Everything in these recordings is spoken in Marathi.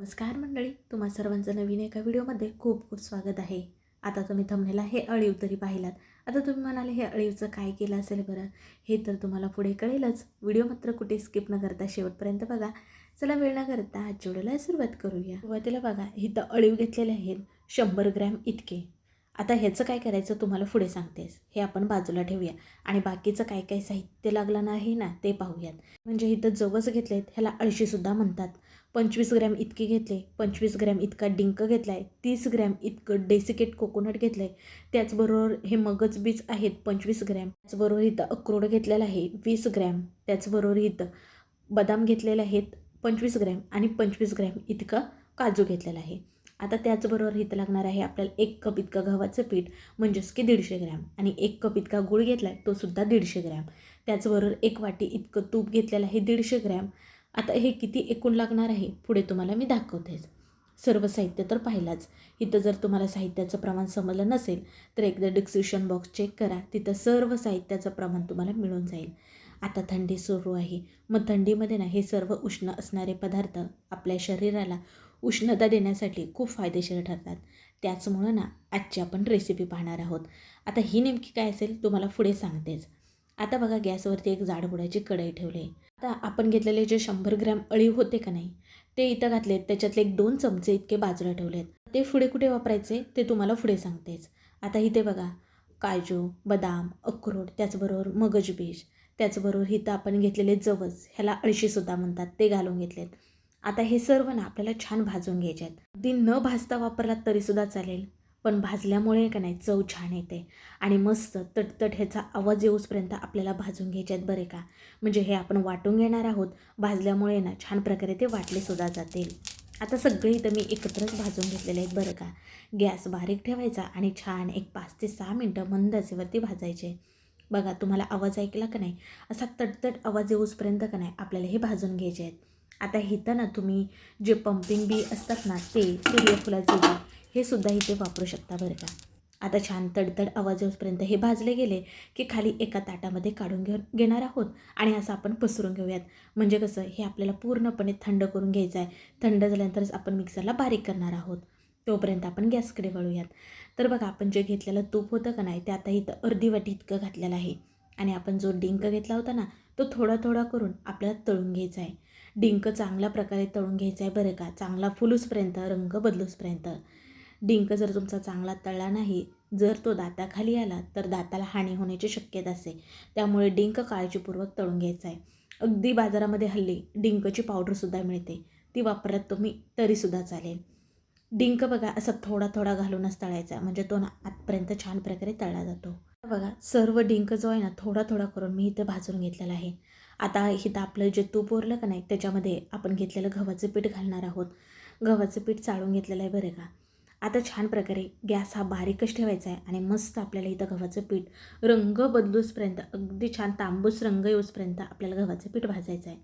नमस्कार मंडळी तुम्हा सर्वांचं नवीन एका व्हिडिओमध्ये खूप खूप स्वागत आहे. आता तुम्ही थंबनेला हे अळीव तरी पाहिलात. आता तुम्ही म्हणाले हे अळीवचं काय केलं असेल बरं? हे तर तुम्हाला पुढे कळेलच. व्हिडिओ मात्र कुठे स्किप न करता शेवटपर्यंत बघा. चला वेळ न करता आजच्या व्हिडिओला सुरुवात करूया. सुरुवातीला बघा इथं अळीव घेतलेले आहेत शंभर ग्रॅम इतके. आता ह्याचं काय करायचं तुम्हाला पुढे सांगतेस. हे आपण बाजूला ठेवूया. आणि बाकीचं काय काय साहित्य लागलं नाही ना ते पाहूयात. म्हणजे इथं जवस घेतलेत ह्याला अळशीसुद्धा म्हणतात. पंचवीस ग्रॅम इतके घेतले पंचवीस ग्रॅम इतका डिंक घेतला आहे तीस ग्रॅम इतकं डेसिकेट कोकोनट घेतलं आहे त्याचबरोबर हे मगज बीज आहेत पंचवीस ग्रॅम. त्याचबरोबर इथं अक्रोड घेतलेला आहे वीस ग्रॅम. त्याचबरोबर इथं बदाम घेतलेले आहेत पंचवीस ग्रॅम. आणि पंचवीस ग्रॅम इतकं काजू घेतलेला आहे. आता त्याचबरोबर इथं लागणार आहे आपल्याला एक कप इतकं गव्हाचं पीठ म्हणजेच की दीडशे ग्रॅम. आणि एक कप इतका गूळ घेतला आहे तोसुद्धा दीडशे ग्रॅम. त्याचबरोबर एक वाटी इतकं तूप घेतलेलं आहे दीडशे ग्रॅम. आता हे किती एकूण लागणार आहे पुढे तुम्हाला मी दाखवतेच सर्व साहित्य तर पाहिलाच. इथं जर तुम्हाला साहित्याचं प्रमाण समजलं नसेल तर एकदा डिस्क्रिप्शन बॉक्स चेक करा. तिथं सर्व साहित्याचं प्रमाण तुम्हाला मिळून जाईल. आता थंडी सुरू आहे. मग थंडीमध्ये ना हे सर्व उष्ण असणारे पदार्थ आपल्या शरीराला उष्णता देण्यासाठी खूप फायदेशीर ठरतात. त्याचमुळं ना आजची आपण रेसिपी पाहणार आहोत. आता ही नेमकी काय असेल तुम्हाला पुढे सांगतेच. आता बघा गॅसवरती एक जाडबुडाची कढई ठेवली. आता आपण घेतलेले जे शंभर ग्रॅम अळीव होते का नाही ते इथं घातलेत. त्याच्यातले एक दोन चमचे इतके बाजूला ठेवलेत. ते पुढे कुठे वापरायचे ते तुम्हाला पुढे सांगतेच. आता इथे बघा काजू बदाम अक्रोड त्याचबरोबर मगज बीज त्याचबरोबर इथं आपण घेतलेले जवस ह्याला अळशीसुद्धा म्हणतात ते घालून घेतलेत. आता हे सर्व ना आपल्याला छान भाजून घ्यायचे आहेत. अगदी न भाजता वापरलात तरीसुद्धा चालेल पण भाजल्यामुळे का नाही चव छान येते आणि मस्त तटतट ह्याचा आवाज येऊसपर्यंत आपल्याला भाजून घ्यायचे आहेत बरे का? म्हणजे हे आपण वाटून घेणार आहोत भाजल्यामुळे ना छान प्रकारे ते वाटलेसुद्धा जातील. आता सगळे इथं मी एकत्रच भाजून घेतलेले आहेत बरं का? गॅस बारीक ठेवायचा आणि छान एक पाच ते सहा मिनटं मंद असेवरती भाजायचे बघा तुम्हाला आवाज ऐकला का नाही? असा तटतट आवाज येऊसपर्यंत का नाही आपल्याला हे भाजून घ्यायचे आहेत. आता इथं ना तुम्ही जे पंपिंग बी असतात ना ते सूर्यफुलाचे बी हे सुद्धा इथे वापरू शकता बरं का. आता छान तडतड आवाज येऊपर्यंत हे भाजले गेले की खाली एका ताटामध्ये काढून घेऊ घेणार आहोत आणि असं आपण पसरून घेऊयात. म्हणजे कसं हे आपल्याला पूर्णपणे थंड करून घ्यायचं आहे. थंड झाल्यानंतरच आपण मिक्सरला बारीक करणार आहोत. तोपर्यंत आपण गॅसकडे वळूयात. तर बघा आपण जे घेतलेलं तूप होतं का नाही ते आता इथं अर्धी वाटी इतकं घातलेलं आहे. आणि आपण जो डिंक घेतला होता ना तो थोडा थोडा करून आपल्याला तळून घ्यायचा आहे. डिंक चांगल्या प्रकारे तळून घ्यायचा आहे बरं का. चांगला फुलूसपर्यंत रंग बदलूसपर्यंत. डिंक जर तुमचा चांगला तळला नाही जर तो दाताखाली आला तर दाताला हानी होण्याची शक्यता असते. त्यामुळे डिंक काळजीपूर्वक तळून घ्यायचा आहे. अगदी बाजारामध्ये हल्ली डिंकची पावडरसुद्धा मिळते. ती वापरत तुम्ही तरीसुद्धा चालेल. डिंक बघा असं थोडा थोडा घालूनच तळायचा. म्हणजे तो ना आतपर्यंत छान प्रकारे तळला जातो. बघा सर्व डिंक जो आहे ना थोडा थोडा करून मी इथे भाजून घेतलेला आहे. आता इथं आपलं जे तूप उरलं का नाही त्याच्यामध्ये आपण घेतलेलं गव्हाचं पीठ घालणार आहोत. गव्हाचं पीठ चाळून घेतलेलं आहे बरं का. आता छान प्रकारे गॅस हा बारीकच ठेवायचा आहे आणि मस्त आपल्याला इथं गव्हाचं पीठ रंग बदलूसपर्यंत अगदी छान तांबूस रंग येऊसपर्यंत आपल्याला गव्हाचं पीठ भाजायचं आहे.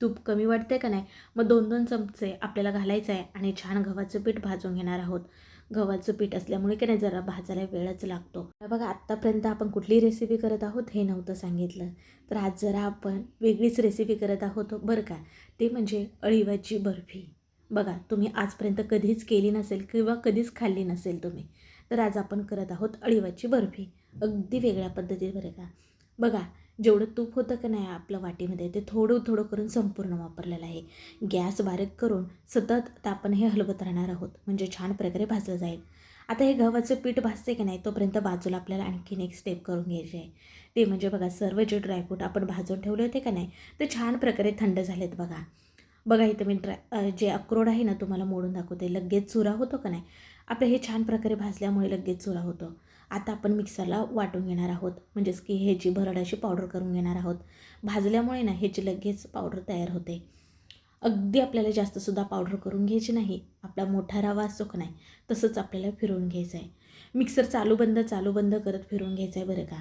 तूप कमी वाटते का नाही? मग दोन दोन चमचे आपल्याला घालायचं आहे आणि छान गव्हाचं पीठ भाजून घेणार आहोत. गव्हाचं पीठ असल्यामुळे की नाही जरा भाजायला वेळच लागतो. बघा आत्तापर्यंत आपण कुठली रेसिपी करत आहोत हे नव्हतं सांगितलं. तर आज जरा आपण वेगळीच रेसिपी करत आहोत बरं का? ते म्हणजे अळीवाची बर्फी. बघा तुम्ही आजपर्यंत कधीच केली नसेल किंवा कधीच खाल्ली नसेल तुम्ही तर आज आपण करत आहोत अळीवाची बर्फी. अगदी वेगळ्या पद्धतीत बरं का? बघा जेवढं तूप होतं का नाही आपलं वाटीमध्ये ते थोडं थोडं करून संपूर्ण वापरलेलं आहे. गॅस बारीक करून सतत आपण हे हलवत राहणार आहोत. म्हणजे छान प्रकारे भाजलं जाईल. आता हे गव्हाचं पीठ भाजते की नाही तोपर्यंत बाजूला आपल्याला आणखीन एक स्टेप करून घ्यायची आहे. ते म्हणजे बघा सर्व जे ड्रायफ्रूट आपण भाजून ठेवले होते का नाही ते छान प्रकारे थंड झालेत बघा. बघा इथं मी ड्राय जे अक्रोड आहे ना तुम्हाला मोडून दाखवते. लगेच चुरा होतो का नाही? आपलं हे छान प्रकारे भाजल्यामुळे लगेच चुरा होतो. आता आपण मिक्सरला वाटून घेणार आहोत. म्हणजेच की ह्याची भरड अशी पावडर करून घेणार आहोत. भाजल्यामुळे ना ह्याची लगेच पावडर तयार होते. अगदी आपल्याला जास्तसुद्धा पावडर करून घ्यायची नाही. आपला मोठा रवा असतो का नाही तसंच आपल्याला फिरवून घ्यायचं आहे मिक्सर चालू बंद चालू बंद करत फिरवून घ्यायचं आहे बरं का.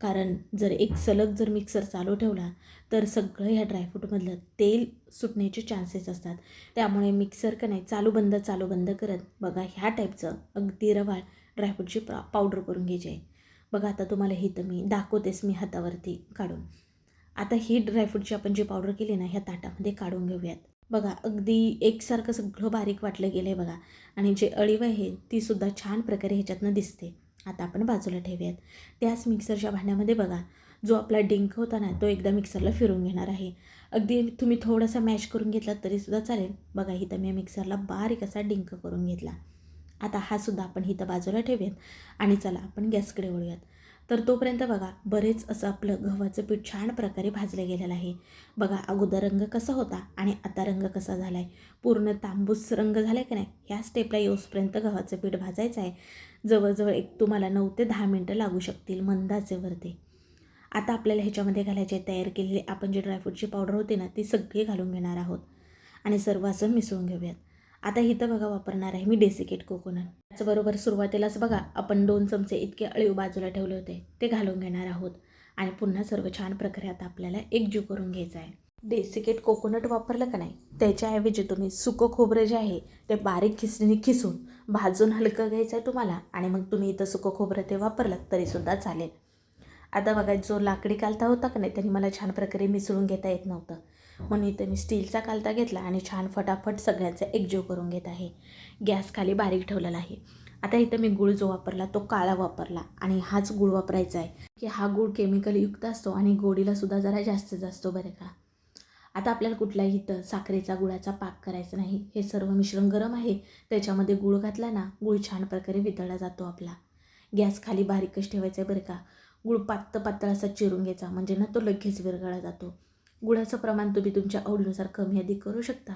कारण जर एक सलग जर मिक्सर चालू ठेवला तर सगळं ह्या ड्रायफ्रूटमधलं तेल सुटण्याचे चान्सेस असतात. त्यामुळे मिक्सर का नाही चालू बंद चालू बंद करत बघा ह्या टाईपचं अगदी रवाळ ड्रायफ्रूटची पा पावडर करून घ्यायची आहे. बघा आता तुम्हाला ही तर मी दाखवतेस मी हातावरती काढून. आता ही ड्रायफ्रूटची आपण जी पावडर केली ना ह्या ताटामध्ये काढून घेऊयात. बघा अगदी एकसारखं सगळं बारीक वाटलं गेलं आहे बघा. आणि जे अळीव आहे तीसुद्धा छान प्रकारे ह्याच्यातनं दिसते. आता आपण बाजूला ठेवूयात. त्याच मिक्सरच्या भांड्यामध्ये बघा जो आपला डिंक होता ना तो एकदा मिक्सरला फिरून घेणार आहे. अगदी तुम्ही थोडासा मॅश करून घेतला तरीसुद्धा चालेल. बघा इथं मी मिक्सरला बारीक असा डिंक करून घेतला. आता हा सुद्धा आपण इथं बाजूला ठेवूयात आणि चला आपण गॅसकडे वळूयात. तर तोपर्यंत बघा बरेच असं आपलं गव्हाचं पीठ छान प्रकारे भाजलं गेलेलं आहे. बघा अगोदर रंग कसा होता आणि आता रंग कसा झाला आहे पूर्ण तांबूस रंग झाला आहे का नाही? ह्या स्टेपला येऊसपर्यंत गव्हाचं पीठ भाजायचं आहे. जवळजवळ एक तुम्हाला नऊ ते दहा मिनटं लागू शकतील मंदाचेवरती आता आपल्याला ह्याच्यामध्ये घालायचे तयार केलेली आपण जे ड्रायफ्रूटची पावडर होती ना ती सगळी घालून घेणार आहोत. आणि सर्व असं मिसळून घेऊयात. आता इथं बघा वापरणार आहे मी डेसिकेट कोकोनट त्याचबरोबर सुरुवातीलाच बघा आपण दोन चमचे इतके अळीव बाजूला ठेवले होते ते घालून घेणार आहोत. आणि पुन्हा सर्व छान प्रकारे आता आपल्याला एकजीव करून घ्यायचं आहे. डेसिकेट कोकोनट वापरलं का नाही? त्याच्याऐवजी तुम्ही सुकं खोबरं जे आहे ते बारीक खिसणीने खिसून भाजून हलकं घ्यायचं आहे तुम्हाला आणि मग तुम्ही इथं सुकं खोबरं ते वापरलं तरीसुद्धा चालेल. आता बघा जो लाकडी कालता होता का नाही त्यांनी मला छान प्रकारे मिसळून घेता येत नव्हतं. हो. म्हणून इथं मी स्टीलचा कालता घेतला आणि छान फटाफट सगळ्यांचा एकजीव करून घेत आहे. गॅस खाली बारीक ठेवलेला आहे. आता इथं मी गुळ जो वापरला तो काळा वापरला आणि हाच गुळ वापरायचा आहे. की हा गुळ केमिकलयुक्त असतो आणि गोडीलासुद्धा जरा जास्तच असतो बरं का. आता आपल्याला कुठलाही इथं साखरेचा गुळाचा पाक करायचा नाही. हे सर्व मिश्रण गरम आहे. त्याच्यामध्ये गुळ घातला ना गुळ छान प्रकारे वितळला जातो आपला. गॅस खाली बारीकच ठेवायचा आहे बरं का. गुळ पातळ पातळ असा चिरून घ्यायचा म्हणजे ना तो लगेच विरघळला जातो. गुळाचं प्रमाण तुम्ही तुमच्या आवडीनुसार कमी अधिक करू शकता.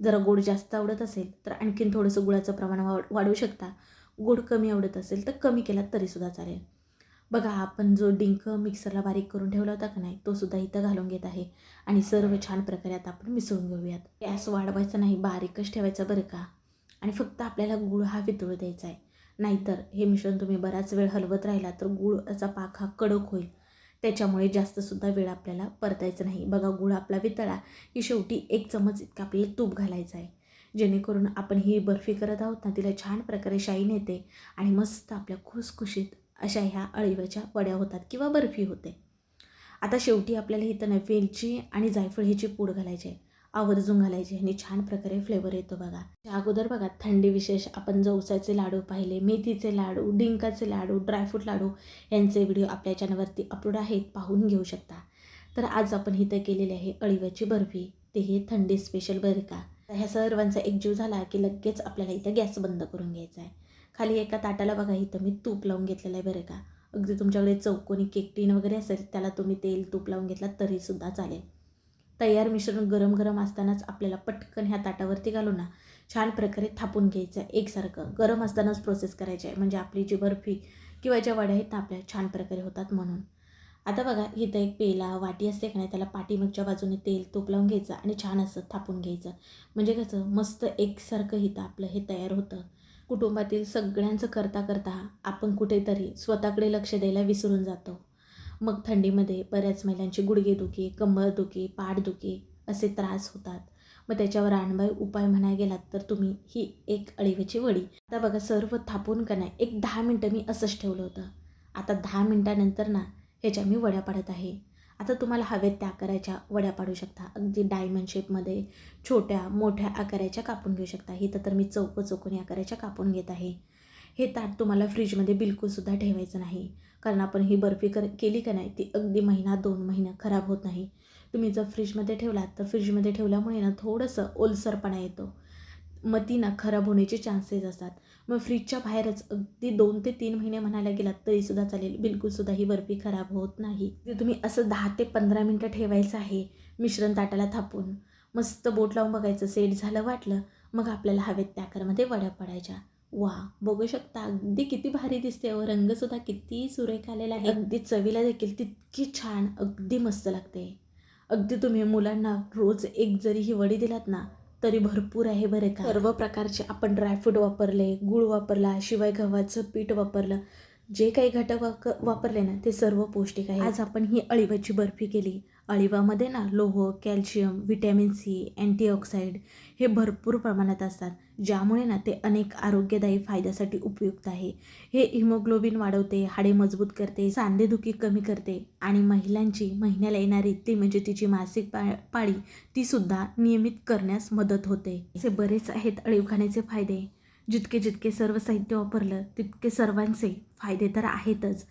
जरा गोड जास्त आवडत असेल तर आणखीन थोडंसं गुळाचं प्रमाण वाढ वाढवू शकता. गोड कमी आवडत असेल तर कमी केला तरीसुद्धा चालेल. बघा आपण जो डिंक मिक्सरला बारीक करून ठेवला होता का नाही तो सुद्धा इथं घालून घेत आहे. आणि सर्व छान प्रकारे आता आपण मिसळून घेऊयात. गॅस वाढवायचा नाही बारीकच ठेवायचा बरं का? आणि फक्त आपल्याला गुळ हा वितळू द्यायचा आहे. नाहीतर हे मिश्रण तुम्ही बराच वेळ हलवत राहिला तर गुळाचा पाक हा कडक होईल. त्याच्यामुळे जास्तसुद्धा वेळ आपल्याला परतायचं नाही. बघा गुळ आपला वितळा की शेवटी एक चमच इतका आपल्याला तूप घालायचं आहे. जेणेकरून आपण ही बर्फी करत आहोत ना तिला छान प्रकारे शाईन येते आणि मस्त आपल्या खुसखुशीत अशा ह्या अळीवाच्या वड्या होतात किंवा बर्फी होते. आता शेवटी आपल्याला इथं ना वेलची आणि जायफळ ह्याची पूड घालायची आहे. आवर्जून घालायची. आणि छान प्रकारे फ्लेवर येतो बघा. त्या अगोदर बघा थंडी विशेष आपण जवसाचे लाडू पाहिले मेथीचे लाडू डिंकाचे लाडू ड्रायफ्रूट लाडू यांचे व्हिडिओ आपल्या चॅनलवरती अपलोड आहेत पाहून घेऊ शकता. तर आज आपण इथं केलेली आहे अळिव्याची बर्फी. ते हे थंडी स्पेशल बरं का? ह्या सर्वांचा एकजीव झाला की लगेच आपल्याला इथं गॅस बंद करून घ्यायचा आहे. खाली एका ताटाला बघा इथं मी तूप लावून घेतलेलं आहे बरं का? अगदी तुमच्याकडे चौकोनी केक टीन वगैरे असेल त्याला तुम्ही तेल तूप लावून घेतला तरीसुद्धा चालेल. तयार मिश्रण गरम गरम असतानाच आपल्याला पटकन ह्या ताटावरती घालून ना छान प्रकारे थापून घ्यायचं आहे. एकसारखं गरम असतानाच प्रोसेस करायची आहे. म्हणजे आपली जी बर्फी किंवा ज्या वड्या आहेत ना आपल्या छान प्रकारे होतात म्हणून. आता बघा इथं एक पेला वाटी असते का नाही त्याला पाठीमागच्या बाजूने तेल तूप लावून घ्यायचं आणि छान असं थापून घ्यायचं. म्हणजे कसं मस्त एकसारखं हिथं आपलं हे तयार होतं. कुटुंबातील सगळ्यांचं करता करता आपण कुठेतरी स्वतःकडे लक्ष द्यायला विसरून जातो. मग थंडीमध्ये बऱ्याच महिलांची गुडघेदुखी कंबरदुखी पाठदुखी असे त्रास होतात. मग त्याच्यावर आणबाई उपाय म्हणायला गेलात तर तुम्ही ही एक अळीवाची वडी. आता बघा सर्व थापून का नाही एक दहा मिनटं मी असंच ठेवलं होतं. आता दहा मिनटानंतर ना ह्याच्या मी वड्या पाडत आहे. आता तुम्हाला हवेत त्या आकाराच्या वड्या पाडू शकता. अगदी डायमंड शेपमध्ये छोट्या मोठ्या आकाराच्या कापून घेऊ शकता. इथं तर मी चौक चौकोनी आकाराच्या कापून घेत आहे. हे ताट तुम्हाला फ्रीजमध्ये बिलकुलसुद्धा ठेवायचं नाही. कारण आपण ही बर्फी कर केली का नाही ती अगदी महिना दोन महिना खराब होत नाही. तुम्ही जर फ्रीजमध्ये ठेवलात तर फ्रीजमध्ये ठेवल्यामुळे ना थोडंसं ओलसरपणा येतो. मग ती ना खराब होण्याचे चान्सेस असतात. मग फ्रीजच्या बाहेरच अगदी दोन ते तीन महिने म्हणायला गेलात तरीसुद्धा चालेल बिलकुलसुद्धा ही बर्फी खराब होत नाही. ते तुम्ही असं दहा ते पंधरा मिनटं ठेवायचं आहे मिश्रण ताटाला थापून. मस्त बोट लावून बघायचं सेट झालं वाटलं मग आपल्याला हवेत त्या आकारामध्ये वड्या पडायच्या. वा बघू शकता. अगदी किती भारी दिसते व रंगसुद्धा किती सुरेख आलेला आहे. अगदी चवीला देखील तितकी छान अगदी मस्त लागते. अगदी तुम्ही मुलांना रोज एक जरी ही वडी दिलात ना तरी भरपूर आहे बरे का? सर्व प्रकारचे आपण ड्रायफ्रूट वापरले गूळ वापरला शिवाय गव्हाचं पीठ वापरलं जे काही घटक वाक वापरले ना ते सर्व पौष्टिक आहे आज आपण ही अळीवाची बर्फी केली. अळीवामध्ये ना लोह कॅल्शियम व्हिटॅमिन सी अँटीऑक्साईड हे भरपूर प्रमाणात असतात. ज्यामुळे ना ते अनेक आरोग्यदायी फायद्यासाठी उपयुक्त आहे. हे हिमोग्लोबिन वाढवते हाडे मजबूत करते सांधेदुखी कमी करते आणि महिलांची महिन्याला येणारी ती म्हणजे तिची मासिक पा पाळी तीसुद्धा नियमित करण्यास मदत होते. असे बरेच आहेत अळीव खाण्याचे फायदे. जितके जितके सर्व साहित्य वापरलं तितके सर्वांचे फायदे तर आहेतच.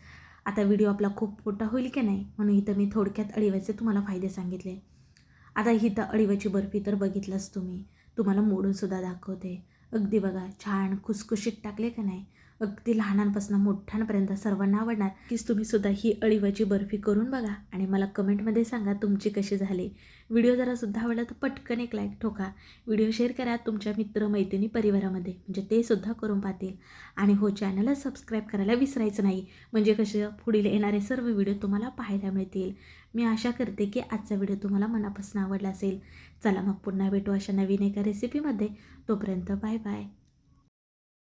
आता व्हिडिओ आपला खूप मोठा होईल की नाही? म्हणून इथं मी थोडक्यात अळीवाचे तुम्हाला फायदे सांगितले. आता ही तर अळीवाची बर्फी तर बघितलंच तुम्ही. तुम्हाला मोडूनसुद्धा दाखवते. अगदी बघा छान खुसखुशीत टाकले का नाही? अगदी लहानांपासून मोठ्यांपर्यंत सर्वांना आवडणार. कीच तुम्ही सुद्धा ही अळीवाची बर्फी करून बघा आणि मला कमेंटमध्ये सांगा तुमची कशी झाली. व्हिडिओ जरा सुद्धा आवडला तर पटकन एक लाईक ठोका. व्हिडिओ शेअर करा तुमच्या मित्र मैत्रिणी परिवारामध्ये. म्हणजे ते सुद्धा करून पाहतील. आणि हो चॅनलला सबस्क्राईब करायला विसरायचं नाही. म्हणजे कसे पुढील येणारे सर्व व्हिडिओ तुम्हाला पाहायला मिळतील. मी आशा करते की आजचा व्हिडिओ तुम्हाला मनापासून आवडला असेल. चला मग पुन्हा भेटू अशा नवीन एका रेसिपीमध्ये तोपर्यंत बाय बाय.